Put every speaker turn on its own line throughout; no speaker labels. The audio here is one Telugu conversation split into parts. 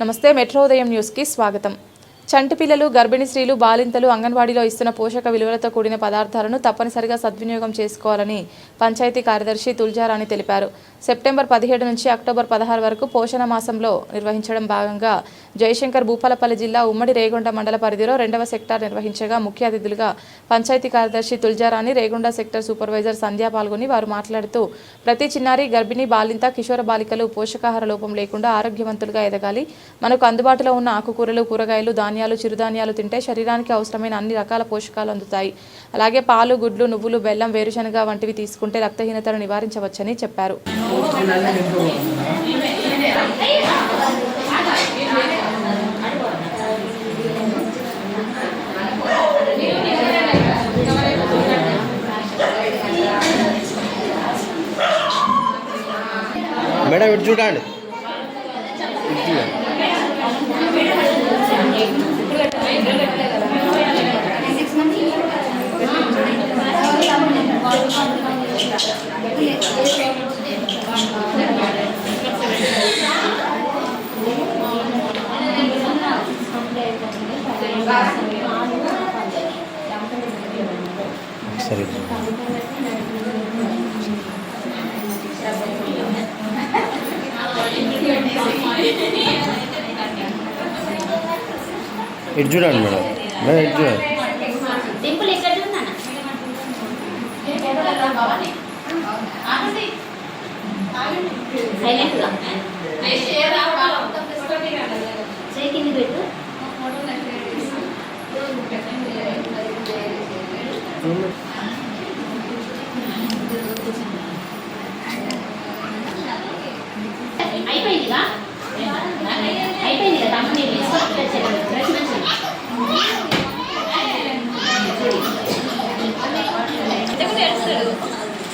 నమస్తే మెట్రో ఉదయం న్యూస్కి స్వాగతం. చంటి పిల్లలు గర్భిణీ స్త్రీలు బాలింతలు అంగన్వాడీలో ఇస్తున్న పోషక విలువలతో కూడిన పదార్థాలను తప్పనిసరిగా సద్వినియోగం చేసుకోవాలని పంచాయతీ కార్యదర్శి తుల్జారాణి తెలిపారు. సెప్టెంబర్ పదిహేడు నుంచి అక్టోబర్ పదహారు వరకు పోషణ మాసంలో నిర్వహించడం భాగంగా జయశంకర్ భూపాలపల్లి జిల్లా ఉమ్మడి రేగొండ మండల పరిధిలో రెండవ సెక్టార్ నిర్వహించగా ముఖ్య అతిథులుగా పంచాయతీ కార్యదర్శి తుల్జారాణి రేగొండ సెక్టర్ సూపర్వైజర్ సంధ్యా పాల్గొని వారు మాట్లాడుతూ ప్రతి చిన్నారి గర్భిణీ బాలింత కిషోర బాలికలు పోషకాహార లోపం లేకుండా ఆరోగ్యవంతులుగా ఎదగాలి. మనకు అందుబాటులో ఉన్న ఆకుకూరలు కూరగాయలు ధాన్యాలు చిరుధాన్యాలు తింటే శరీరానికి అవసరమైన అన్ని రకాల పోషకాలు అందుతాయి. అలాగే పాలు గుడ్లు నువ్వులు బెల్లం వేరుశనగ వంటివి తీసుకుంటే రక్తహీనతను నివారించవచ్చని చెప్పారు.
మేడం ఇటు చూడండి ఇటు చూడండి సరే ఇటు చూడండి మేడం. మేడం ఇటు చూడండి.
టెంపుల్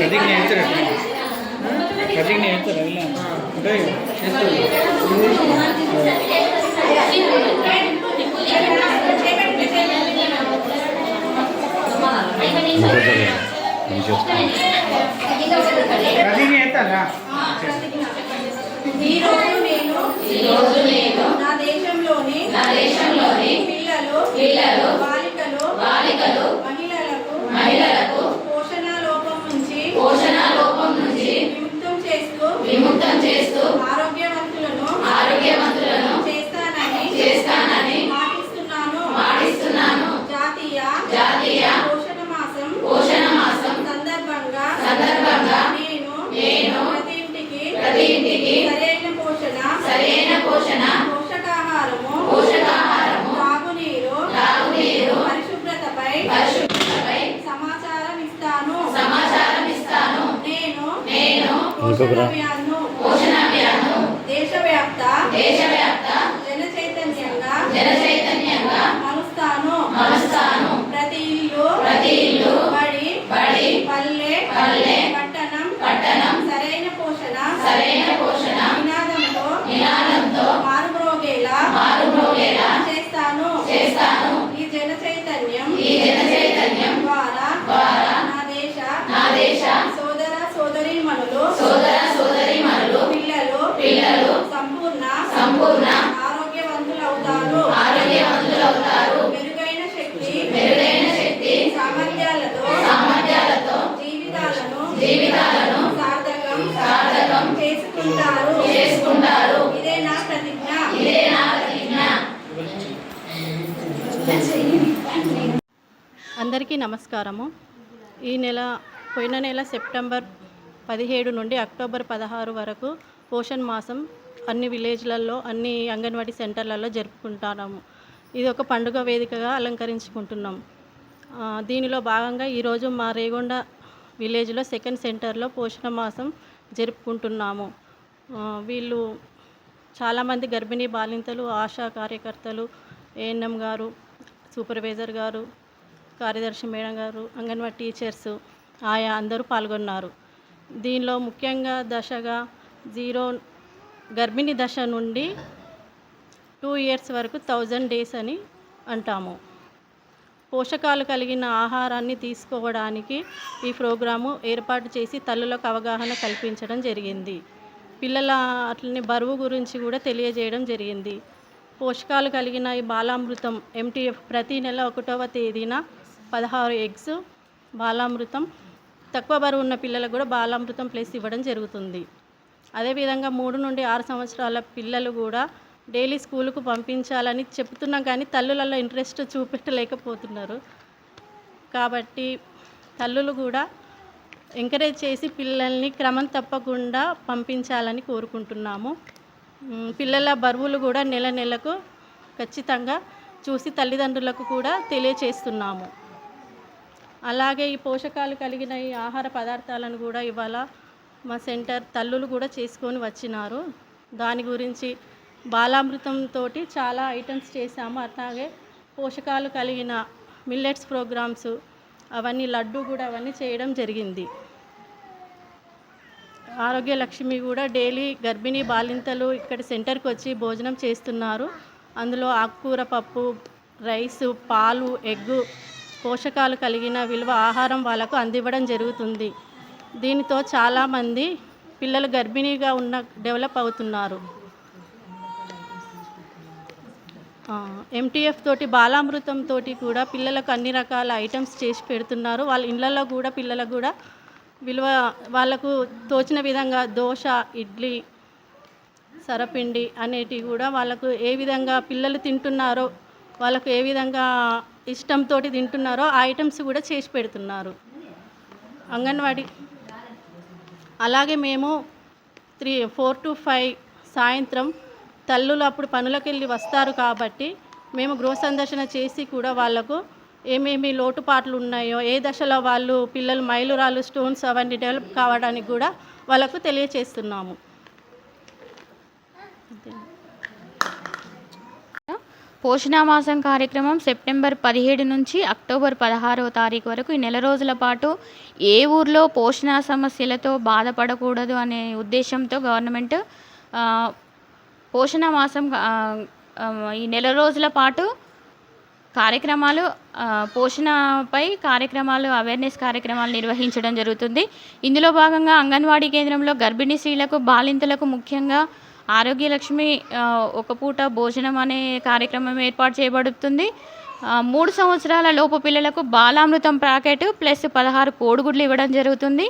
కటింగ్ నేర్చురా కటింగ్ నేర్చురా ఇలా అంటే నేర్తారా
ఈ రోజు నేను ఈ రోజు నేను నా దేశంలోని నా దేశంలోని పిల్లలు పిల్లలు బాలికలు బాలికలు మహిళలకు మహిళలకు పోషణ లోపం నుంచి పోషణ లోపం నుంచి విముక్తం చేస్తూ విముక్తం చేస్తూ ఆరోగ్యవంతులను ఆరోగ్యవంతులను చేస్తానని చేస్తానని మాటిస్తున్నాను మాటిస్తున్నాను జాతీయ జాతీయ పోషణ మాసం పోషణ మాసం సందర్భంగా సందర్భంగా నేను నేను ప్రతి ఇంటికి ప్రతి ఇంటికి సరైన పోషణ సరైన పోషణ పోషకాహారము పోషకాహారము తాగునీరు తాగునీరు పరిశుభ్రతపై పరిశుభ్రతపై సమాచారం ఇస్తాను సమాచారం ఇస్తాను నేను అభియాన్ను దేశవ్యాప్త దేశవ్యాప్త జన చైతన్యంగా జన చైతన్యంగా మలుస్తాను. మలుస్తాను. ప్రతి ఇల్లు ప్రతి ఇల్లు బడి బడి పల్లె పల్లె పట్టణం పట్టణం సరైన పోషణ సరైన చేసుకుంటారు చేసుకుంటారు ఇదే నా ప్రతిజ్ఞ. ఇదే నా ప్రతిజ్ఞ.
అందరికీ నమస్కారము. ఈ నెల పోయిన నెల సెప్టెంబర్ పదిహేడు నుండి అక్టోబర్ పదహారు వరకు పోషణ్ మాసం అన్ని విలేజ్లలో అన్ని అంగన్వాడీ సెంటర్లలో జరుపుకుంటున్నాము ఇది ఒక పండుగ వేదికగా అలంకరించుకుంటున్నాం. దీనిలో భాగంగా ఈరోజు మా రేగొండ విలేజ్లో సెకండ్ సెంటర్లో పోషణ మాసం జరుపుకుంటున్నాము. వీళ్ళు చాలామంది గర్భిణీ బాలింతలు ఆశా కార్యకర్తలు ఏఎన్ఎం గారు సూపర్వైజర్ గారు కార్యదర్శి మేడం గారు అంగన్వాడీ టీచర్స్ ఆయా అందరూ పాల్గొన్నారు. దీనిలో ముఖ్యంగా దశగా జీరో గర్భిణీ దశ నుండి టూ ఇయర్స్ వరకు థౌజండ్ డేస్ అని అంటాము. పోషకాలు కలిగిన ఆహారాన్ని తీసుకోవడానికి ఈ ప్రోగ్రాము ఏర్పాటు చేసి తల్లులకు అవగాహన కల్పించడం జరిగింది. పిల్లల అట్లనే బరువు గురించి కూడా తెలియజేయడం జరిగింది. పోషకాలు కలిగిన ఈ బాలామృతం ఎంటీఎఫ్ ప్రతి నెల ఒకటవ తేదీన పదహారు ఎగ్స్ బాలామృతం తక్కువ బరువు ఉన్న పిల్లలకు కూడా బాలామృతం ప్లస్ ఇవ్వడం జరుగుతుంది. అదేవిధంగా మూడు నుండి ఆరు సంవత్సరాల పిల్లలు కూడా డైలీ స్కూలుకు పంపించాలని చెప్తున్నాం కానీ తల్లులలో ఇంట్రెస్ట్ చూపెట్టలేకపోతున్నారు. కాబట్టి తల్లులు కూడా ఎంకరేజ్ చేసి పిల్లల్ని క్రమం తప్పకుండా పంపించాలని కోరుకుంటున్నాము. పిల్లల బరువులు కూడా నెల నెలకు ఖచ్చితంగా చూసి తల్లిదండ్రులకు కూడా తెలియచేస్తున్నాము. అలాగే ఈ పోషకాలు కలిగిన ఈ ఆహార పదార్థాలను కూడా ఇవాళ మా సెంటర్ తల్లులు కూడా చేసుకొని వచ్చినారు. దాని గురించి బాలామృతంతో చాలా ఐటమ్స్ చేశాము. అలాగే పోషకాలు కలిగిన మిల్లెట్స్ ప్రోగ్రామ్స్ అవన్నీ లడ్డు కూడా అవన్నీ చేయడం జరిగింది. ఆరోగ్య లక్ష్మి కూడా డైలీ గర్భిణీ బాలింతలు ఇక్కడ సెంటర్కి వచ్చి భోజనం చేస్తున్నారు. అందులో ఆకుకూర పప్పు రైసు పాలు ఎగ్గు పోషకాలు కలిగిన విలువ ఆహారం వాళ్ళకు అందివ్వడం జరుగుతుంది. దీనితో చాలామంది పిల్లలు గర్భిణీగా ఉన్న డెవలప్ అవుతున్నారు. ఎంటీఎఫ్ తోటి బాలామృతం తోటి కూడా పిల్లలకు అన్ని రకాల ఐటమ్స్ చేసి పెడుతున్నారు. వాళ్ళ ఇళ్ళల్లో కూడా పిల్లలకు కూడా విలువ వాళ్ళకు తోచిన విధంగా దోశ ఇడ్లీ సరపిండి అనేటివి కూడా వాళ్ళకు ఏ విధంగా పిల్లలు తింటున్నారో వాళ్ళకు ఏ విధంగా ఇష్టంతో తింటున్నారో ఆ ఐటమ్స్ కూడా చేసి పెడుతున్నారు. అంగన్వాడీ. అలాగే మేము త్రీ ఫోర్ టు ఫైవ్ సాయంత్రం తల్లులు అప్పుడు పనులకు వెళ్ళి వస్తారు కాబట్టి మేము గృహ సందర్శన చేసి కూడా వాళ్ళకు ఏమేమి లోటుపాట్లు ఉన్నాయో ఏ దశలో వాళ్ళు పిల్లలు మైలురాళ్ళు స్టోన్స్ అవన్నీ డెవలప్ కావడానికి కూడా వాళ్ళకు తెలియచేస్తున్నాము.
పోషణామాసం కార్యక్రమం సెప్టెంబర్ పదిహేడు నుంచి అక్టోబర్ పదహారవ తారీఖు వరకు ఈ నెల రోజుల పాటు ఏ ఊర్లో పోషణ సమస్యలతో బాధపడకూడదు అనే ఉద్దేశంతో గవర్నమెంట్ పోషణ మాసం ఈ నెల రోజుల పాటు కార్యక్రమాలు పోషణపై కార్యక్రమాలు అవేర్నెస్ కార్యక్రమాలు నిర్వహించడం జరుగుతుంది. ఇందులో భాగంగా అంగన్వాడీ కేంద్రంలో గర్భిణీ స్త్రీలకు బాలింతలకు ముఖ్యంగా ఆరోగ్యలక్ష్మి ఒక పూట భోజనం అనే కార్యక్రమం ఏర్పాటు చేయబడుతుంది. మూడు సంవత్సరాల లోపు పిల్లలకు బాలామృతం ప్యాకెట్ ప్లస్ పదహారు కోడిగుడ్లు ఇవ్వడం జరుగుతుంది.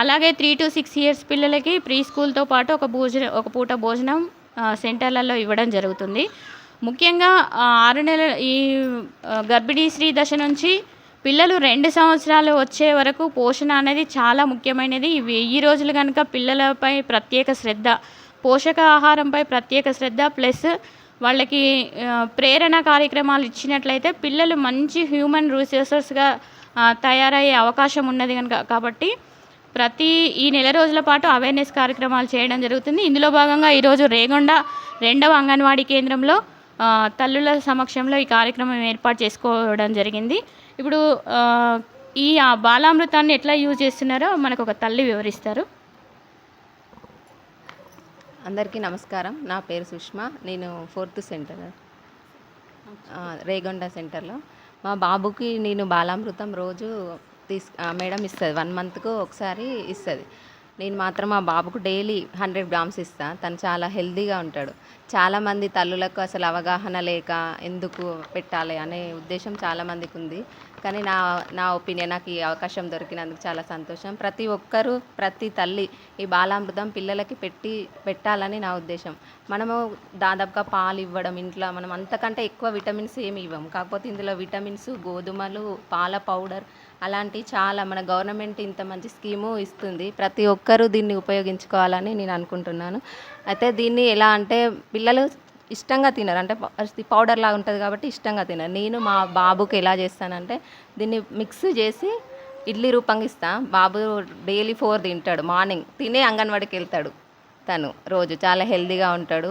అలాగే త్రీ టు సిక్స్ ఇయర్స్ పిల్లలకి ప్రీ స్కూల్తో పాటు ఒక భోజనం ఒక పూట భోజనం సెంటర్లలో ఇవ్వడం జరుగుతుంది. ముఖ్యంగా ఆరు నెలల ఈ గర్భిణీ స్త్రీ దశ నుంచి పిల్లలు రెండు సంవత్సరాలు వచ్చే వరకు పోషణ అనేది చాలా ముఖ్యమైనది. ఈ వెయ్యి రోజులు కనుక పిల్లలపై ప్రత్యేక శ్రద్ధ పోషక ఆహారంపై ప్రత్యేక శ్రద్ధ ప్లస్ వాళ్ళకి ప్రేరణ కార్యక్రమాలు ఇచ్చినట్లయితే పిల్లలు మంచి హ్యూమన్ రిసోర్సెస్గా తయారయ్యే అవకాశం ఉన్నది కనుక కాబట్టి ప్రతి ఈ నెల రోజుల పాటు అవేర్నెస్ కార్యక్రమాలు చేయడం జరుగుతుంది. ఇందులో భాగంగా ఈరోజు రేగొండ రెండవ అంగన్వాడీ కేంద్రంలో తల్లుల సమక్షంలో ఈ కార్యక్రమం ఏర్పాటు చేసుకోవడం జరిగింది. ఇప్పుడు ఈ బాలామృతాన్ని ఎట్లా యూజ్ చేస్తున్నారో మనకు ఒక తల్లి వివరిస్తారు.
అందరికీ నమస్కారం. నా పేరు సుష్మా. నేను ఫోర్త్ సెంటర్ రేగొండ సెంటర్లో. మా బాబుకి నేను బాలామృతం రోజు తీసు మేడం ఇస్తుంది. వన్ మంత్కు ఒకసారి ఇస్తుంది. నేను మాత్రం మా బాబుకు డైలీ హండ్రెడ్ గ్రామ్స్ ఇస్తాను తను చాలా హెల్దీగా ఉంటాడు. చాలామంది తల్లులకు అసలు అవగాహన లేక ఎందుకు పెట్టాలి అనే ఉద్దేశం చాలామందికి ఉంది. కానీ నా నా ఒపీనియన్ నాకు ఈ అవకాశం దొరికినందుకు చాలా సంతోషం. ప్రతి ఒక్కరూ ప్రతి తల్లి ఈ బాలామృతం పిల్లలకి పెట్టి పెట్టాలని నా ఉద్దేశం. మనము దాదాపుగా పాలు ఇవ్వడం ఇంట్లో మనం అంతకంటే ఎక్కువ విటమిన్స్ ఏమి ఇవ్వం. కాకపోతే ఇందులో విటమిన్స్ గోధుమలు పాల పౌడర్ అలాంటి చాలా మన గవర్నమెంట్ ఇంత మంచి స్కీము ఇస్తుంది. ప్రతి ఒక్కరూ దీన్ని ఉపయోగించుకోవాలని నేను అనుకుంటున్నాను. అయితే దీన్ని ఎలా అంటే పిల్లలు ఇష్టంగా తినరు. అంటే పౌడర్ లాగా ఉంటుంది కాబట్టి ఇష్టంగా తినరు. నేను మా బాబుకి ఎలా చేస్తానంటే దీన్ని మిక్స్ చేసి ఇడ్లీ రూపంగా ఇస్తా. బాబు డైలీ ఫోర్ తింటాడు. మార్నింగ్ తినే అంగన్వాడికి వెళ్తాడు తను రోజు. చాలా హెల్తీగా ఉంటాడు.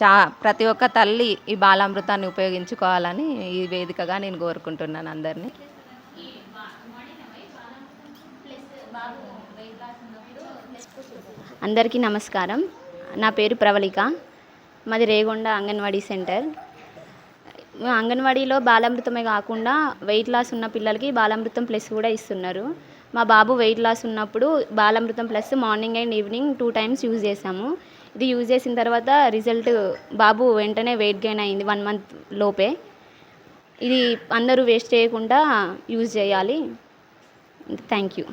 చా ప్రతి ఒక్క తల్లి ఈ బాలామృతాన్ని ఉపయోగించుకోవాలని ఈ వేదికగా నేను కోరుకుంటున్నాను అందరినీ.
అందరికీ నమస్కారం. నా పేరు ప్రవళిక. మాది రేగొండ అంగన్వాడీ సెంటర్. అంగన్వాడీలో బాలామృతమే కాకుండా వెయిట్ లాస్ ఉన్న పిల్లలకి బాలామృతం ప్లస్ కూడా ఇస్తున్నారు. మా బాబు వెయిట్ లాస్ ఉన్నప్పుడు Balamrutham plus morning and evening two times use చేసాము ఇది యూజ్ చేసిన తర్వాత రిజల్ట్ బాబు వెంటనే వెయిట్ గెయిన్ అయింది వన్ మంత్ లోపే. ఇది అందరూ వేస్ట్ చేయకుండా యూజ్ చేయాలి. Thank you.